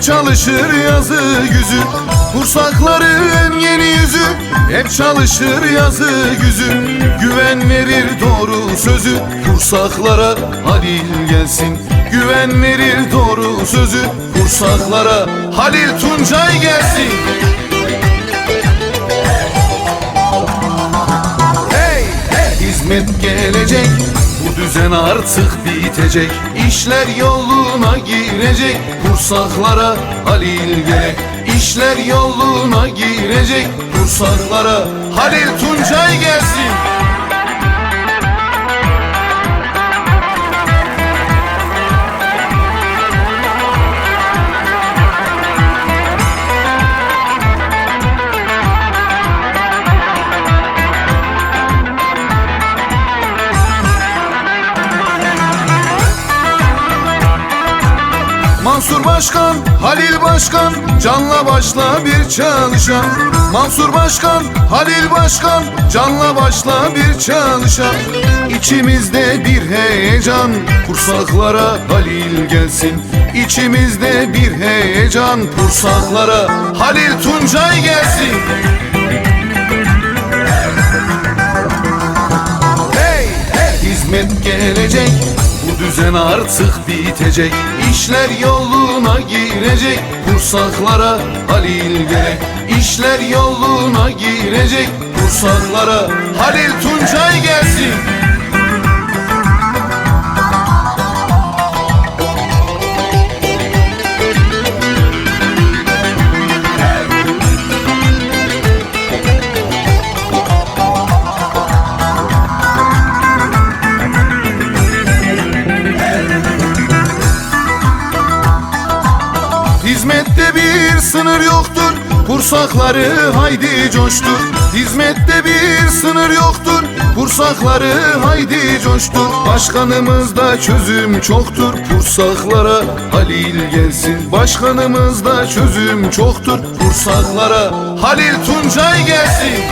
Yüzü çalışır yazı güzü. Kursakların yeni yüzü. Hep çalışır yazı güzü. Güven verir doğru sözü. Kursaklara Halil gelsin. Güven verir doğru sözü. Kursaklara Halil Tuncay gelsin. Hey, hey! Hizmet gelecek Düzen artık bitecek İşler yoluna girecek. Kursaklara Halil gerek İşler yoluna girecek. Kursaklara Halil Tuncay gelsin Mansur Başkan, Halil Başkan Canla başla bir çalışan. Mansur Başkan, Halil Başkan Canla başla bir çalışan. İçimizde bir heyecan Kursaklara Halil gelsin. İçimizde bir heyecan Kursaklara Halil Tuncay gelsin. Hey, hey! Hizmet gelecek düzen artık bitecek. İşler yoluna girecek Kursaklara Halil gerek. İşler yoluna girecek Kursaklara Halil Tuncay gelsin Bir sınır yoktur. Kursakları haydi coştur. Hizmette bir sınır yoktur. Kursakları haydi coştur. Başkanımızda çözüm çoktur. Kursaklara Halil gelsin. Başkanımızda çözüm çoktur. Kursaklara Halil Tuncay gelsin.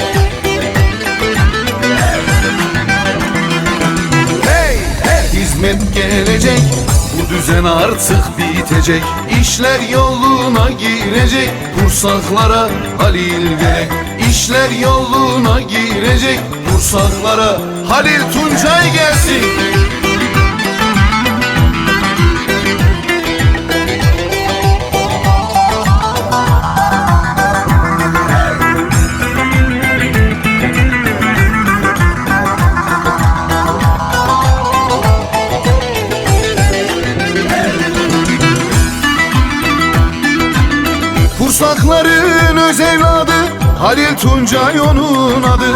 Hey, hey! Hizmet gelecek düzen artık bitecek. İşler yoluna girecek. Kursaklara Halil gerek. İşler yoluna girecek. Kursaklara Halil Tuncay gelsin Bursakların öz evladı Halil Tuncay onun adı.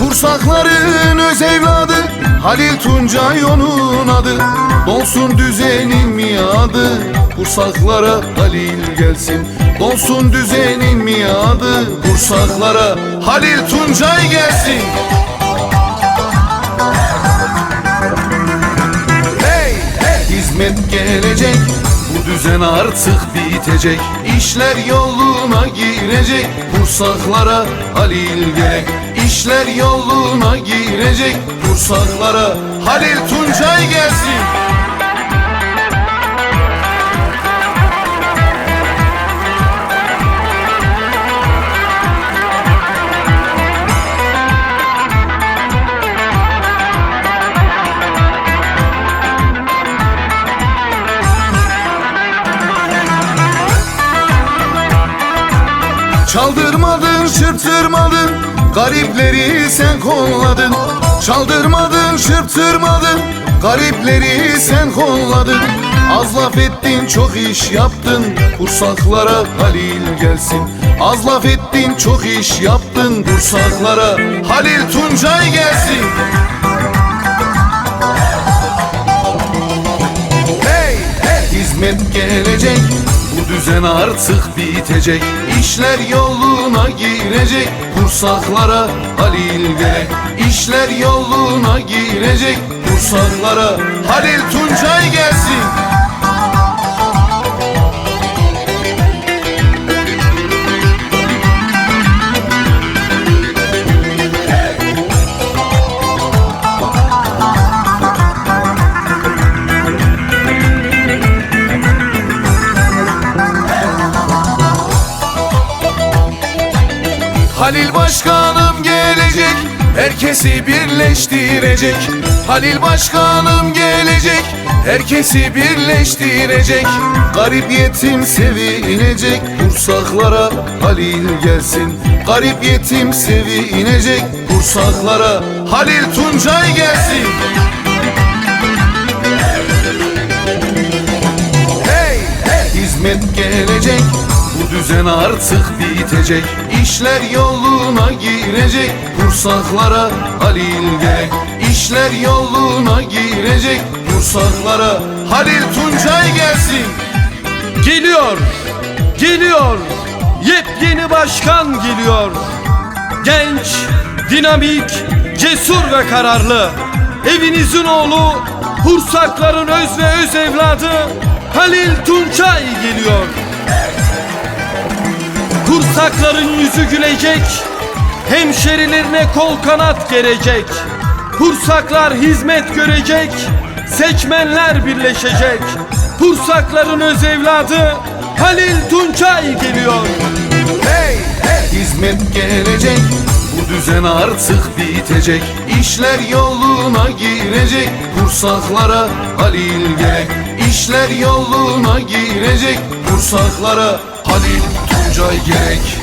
Bursakların öz evladı Halil Tuncay onun adı. Dolsun düzenin miadı Bursaklara Halil gelsin. Dolsun düzenin miadı Bursaklara Halil Tuncay gelsin. Hey, hey! Hizmet gelecek düzen artık bitecek. İşler yoluna girecek. Kursaklara Halil gerek. İşler yoluna girecek. Kursaklara Halil Tuncay gelsin Çaldırmadın, çırptırmadın Garipleri sen kolladın. Çaldırmadın, çırptırmadın Garipleri sen kolladın. Az laf ettin, çok iş yaptın Kursaklara Halil gelsin. Az laf ettin, çok iş yaptın Kursaklara Halil Tuncay gelsin. Hey, hey! Hizmet gelecek düzen artık bitecek. İşler yoluna girecek. Kursaklara Halil gerek İşler yoluna girecek. Kursaklara Halil Tuncay gelsin Başkanım gelecek Herkesi birleştirecek. Halil Başkanım gelecek Herkesi birleştirecek. Garip yetim sevinecek Kursaklara Halil gelsin. Garip yetim sevinecek Kursaklara Halil Tuncay gelsin. Hey, hey! Hizmet gelecek Bu düzen artık bitecek İşler yoluna girecek Kursaklara Halil gerek İşler yoluna girecek Kursaklara Halil Tuncay gelsin Geliyor, geliyor, yepyeni başkan geliyor. Genç, dinamik, cesur ve kararlı. Evinizin oğlu, Hursakların öz ve öz evladı Halil Tunçay geliyor. Hursakların yüzü gülecek, hemşerilerine kol kanat gelecek. Hursaklar hizmet görecek, seçmenler birleşecek. Hursakların öz evladı Halil Tunçay geliyor. Hey, hey hizmet gelecek Bu düzen artık bitecek İşler yoluna girecek Kursaklara Halil gerek İşler yoluna girecek Kursaklara Halil Tuncay gerek